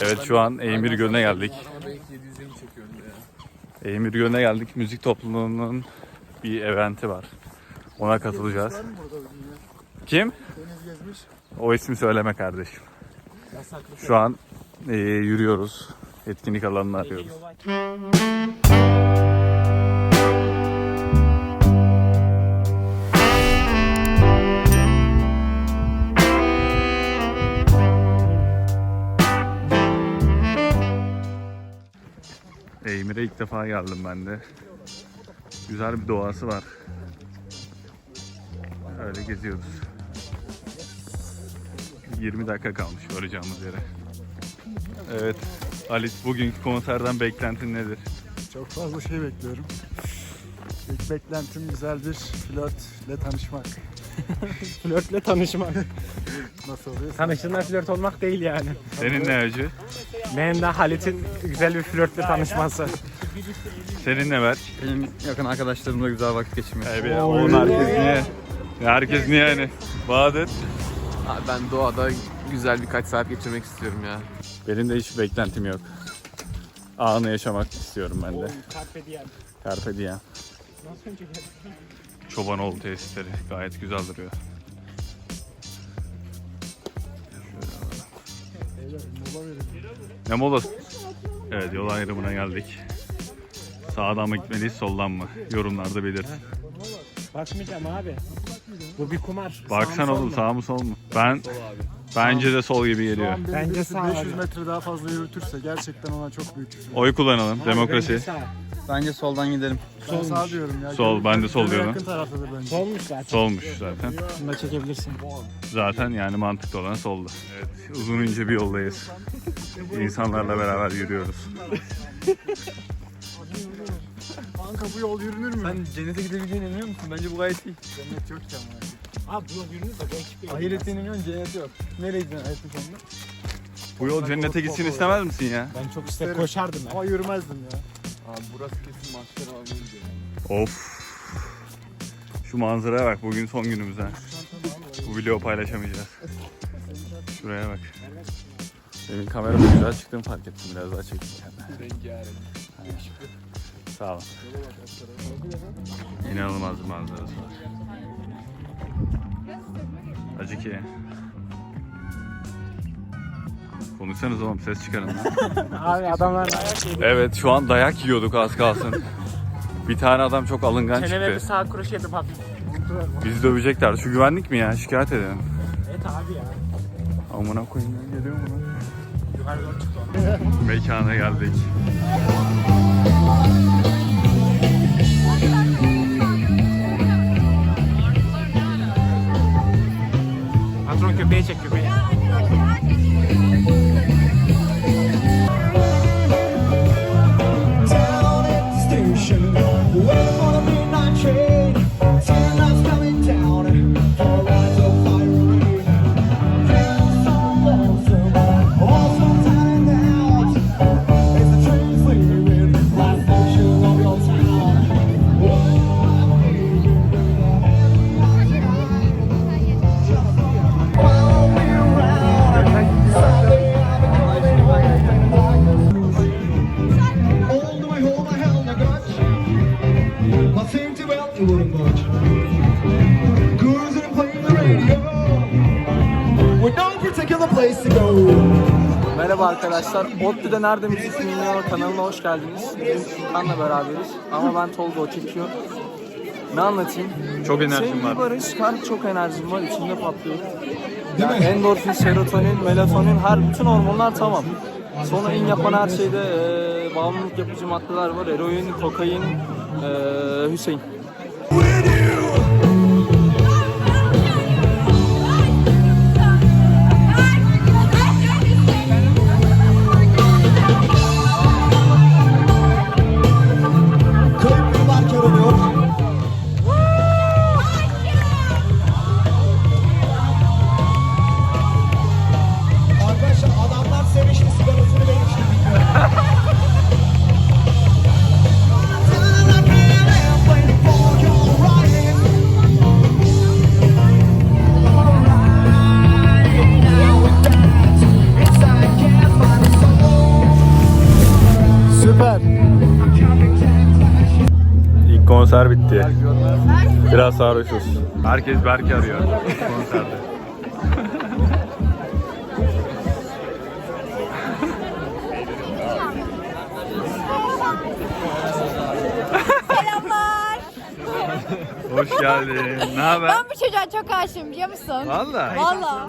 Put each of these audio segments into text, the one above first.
Evet şu an Eymir Gölü'ne geldik. Ama belki 720 çekiyor önde ya. Eymir Gölü'ne geldik. Müzik topluluğunun bir eventi var. Ona katılacağız. Kim? O ismi söyleme kardeşim. Şu an e, yürüyoruz. Etkinlik alanını arıyoruz. Eymir'e ilk defa geldim ben de. Güzel bir doğası var. Öyle geziyoruz. 20 dakika kalmış varacağımız yere. Evet. Halit bugünkü konserden beklentin nedir? Çok fazla şey bekliyorum. İlk beklentim güzel bir flörtle tanışmak. Flörtle tanışmak. Nasıl oluyor? Tanıştığında flört olmak değil yani. Senin ne acı? Benim de Halit'in güzel bir flörtle tanışması. Senin ne Berk? Benim yakın arkadaşlarımla güzel vakit geçirmek. Evet ya, oğlum herkes niye? Herkes niye yani? Bahadır. Abi ben doğada güzel birkaç saat geçirmek istiyorum ya. Benim de hiç beklentim yok. Anı yaşamak istiyorum ben de. Carpe diem. Carpe diem. Nasıl önce? Çobanoğlu tesisleri gayet güzel duruyor. Mola. Ne molası? Evet yol ayrımına geldik. Sağdan mı gitmeliyiz soldan mı? Yorumlarda belirt. Bakmayacağım abi. Bu bir kumar. Baksan oğlum sağ mı sol mu? Ben bence de sol gibi geliyor. Bence sağ 500 abi. metre daha fazla yürütürse gerçekten ona çok büyük. Oy kullanalım. Demokrasi. bence sağ. Bence soldan gidelim. Ben sağ diyorum ya. Sol, ben de sol diyorum. Yakın taraftadır bence. Solmuş zaten. Solmuş zaten. Şunu da çekebilirsin. Zaten yani mantıklı olan soldu. Evet, uzun ince bir yoldayız. İnsanlarla beraber yürüyoruz. Kanka bu yol yürünür mü? Sen cennete gidebileceğine inanıyor musun? Bence bu gayet iyi. Cennet yok ki ama. Abi bu yol yürünür de bu ekip yok. Ahirette inanıyorsun cennet yok. Nereye gidiyorsun ahiretin sonunda? Bu yol cennete gitsin istemez misin ya? Ben çok ister koşardım ya. Ama yürümezdim ya. Abi burası kesin alanı gidiyor. Of. Şu manzaraya bak bugün son günümüz ha. Bu vlogu paylaşamayacağız. Şuraya bak. Benim kamerada güzel çıktığını fark ettim. Biraz daha çekeyim kendime. Rengarenk. Sağ ol. İnanılmaz bir manzarası var. Acı ki. Konuşsanız oğlum ses çıkarın lan. Abi adamlar ayak yedi. evet şu an dayak yiyorduk az kalsın. Bir tane adam çok alıngan Çeneme bir çıktı. sağ kuruş yedim hafif. Bizi dövecekler. Şu güvenlik mi ya? Şikayet edelim. Evet abi ya. Amına koyayım ya, geliyor mu lan? Yukarı doğru çıktı. Mekana geldik. Patron köpeği çek köpeği. Cruising playing the radio With no particular place to go Merhaba arkadaşlar. ODTÜ'de Nerede Müzik Dinliyor kanalına hoş geldiniz. Bugün Furkan'la beraberiz. Ama ben Tolga o çekiyor. Ne anlatayım? Çok enerjim Sevgili var. Barış, her çok enerjim var. içimde patlıyor. Yani endorfin, serotonin, melatonin, her bütün hormonlar tamam. Sonra in yapan her şeyde e, bağımlılık yapıcı maddeler var. Eroin, kokain, e, Hüseyin. Biraz sarhoşuz. Herkes Berk'i arıyor konserde. Selamlar. Hoş geldin. Ne haber? Ben bu çocuğa çok aşığım biliyor musun? Valla. Valla.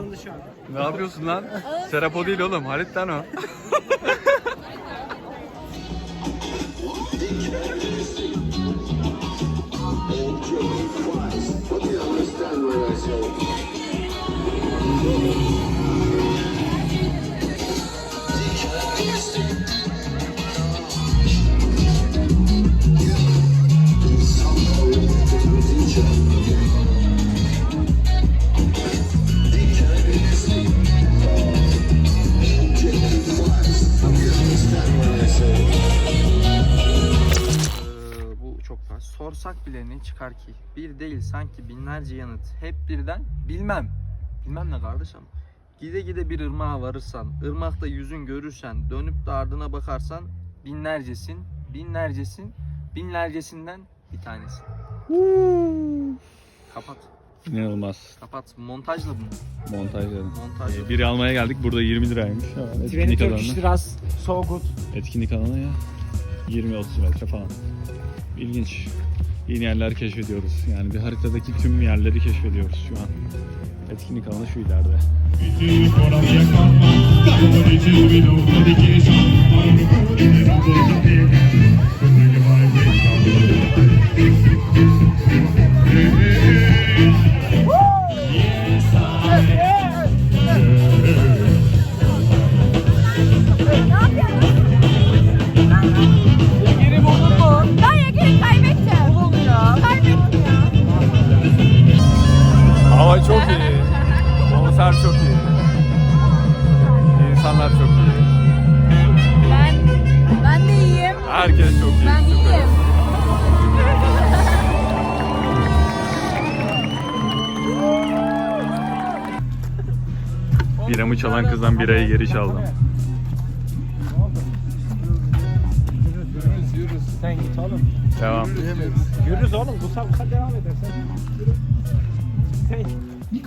Ne yapıyorsun lan? Serap o değil oğlum. Halit lan o. Ee, çıkar ki? Bir değil sanki binlerce yanıt. Hep birden bilmem. Bilmem ne kardeşim. Gide gide bir ırmağa varırsan, ırmakta yüzün görürsen, dönüp de ardına bakarsan binlercesin, binlercesin, binlercesinden bir tanesi. Kapat, İnanılmaz. kapat. Montajla bunu. Montajladım. Montajla. Ee, biri almaya geldik. Burada 20 liraymış. Etkinlik Twenty alanı. Turkish liras. So good. Etkinlik alanı ya. 20-30 metre falan. İlginç. Yeni yerler keşfediyoruz. Yani bir haritadaki tüm yerleri keşfediyoruz şu an. Etkinlik alanı şu ileride. Biramı çalan kızdan birayı geri çaldım. Sen git oğlum. Devam. Yürürüz oğlum. Kusa kusa devam edersen. Sen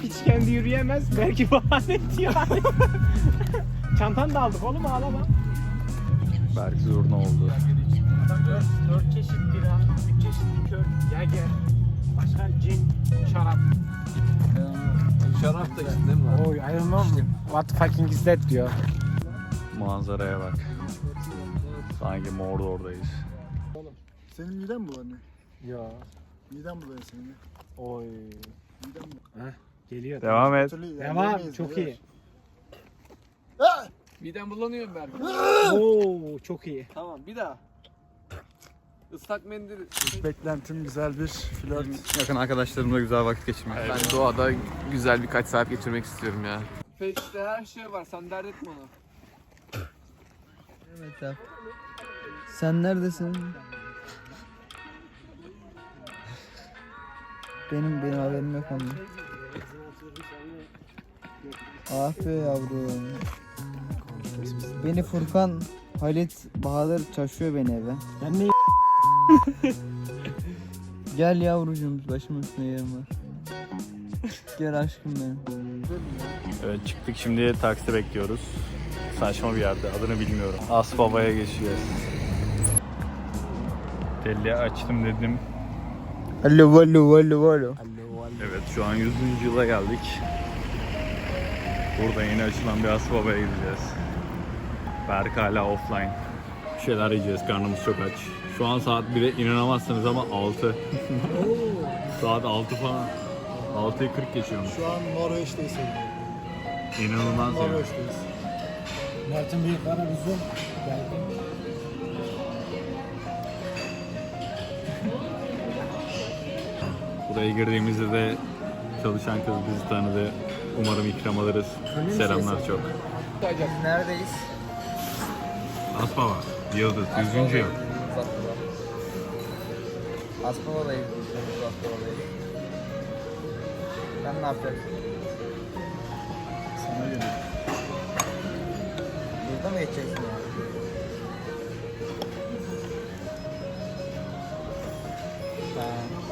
hiç kendi yürüyemez. Belki bahane yani. Çantanı da aldık oğlum ağlama. Berk zurna oldu. Adam 4, 4 çeşit bira, 3 çeşit likör, yager, başka cin, şarap. Şarap da içtin değil mi lan? Oy, I don't know what fucking is that diyor. Manzaraya bak. Sanki Mordor'dayız. Senin miden mi bulanıyor? Ya. Miden bulanıyor senin. Oy. Miden bulanıyor. Geliyor. Devam et. Devam, çok beyler. iyi. Midem bulanıyor Berk. Oo, çok iyi. tamam bir daha. Islak mendil. Beklentim güzel bir flört. Yakın arkadaşlarımla güzel vakit geçirmek. Ben doğada güzel birkaç saat geçirmek istiyorum ya. Face'te her şey var. Sen dert etme onu. Evet abi. Sen neredesin? Benim benim haberim yok ondan. Ah be yavrum. Beni Furkan, Halit, Bahadır taşıyor beni eve. Ben ne Gel yavrucuğum başımın üstüne yerim var. Gel aşkım benim. Evet çıktık şimdi taksi bekliyoruz. Saçma bir yerde adını bilmiyorum. Asbaba'ya geçeceğiz. Telli açtım dedim. Alo alo alo alo. Evet şu an 100. yıla geldik. Burada yeni açılan bir Asbaba'ya gideceğiz. Berk hala offline. Bir şeyler yiyeceğiz karnımız çok aç. Şu an saat 1'e inanamazsınız ama 6. saat 6 falan. 6'yı 40 geçiyormuş. Şu an Norveç'teyiz. İnanılmaz ya. Norveç'teyiz. Mert'in bıyıkları uzun. Geldi. Buraya girdiğimizde de çalışan kız bizi tanıdı. Umarım ikram alırız. Selamlar çok. Neredeyiz? Asbaba, Yıldız, 100. yıl. Aspavala'yız biz de, biz Aspavala'yız. Sen ne yapacaksın? Sana geliyor. Burada mı geçeceksin yani? Ben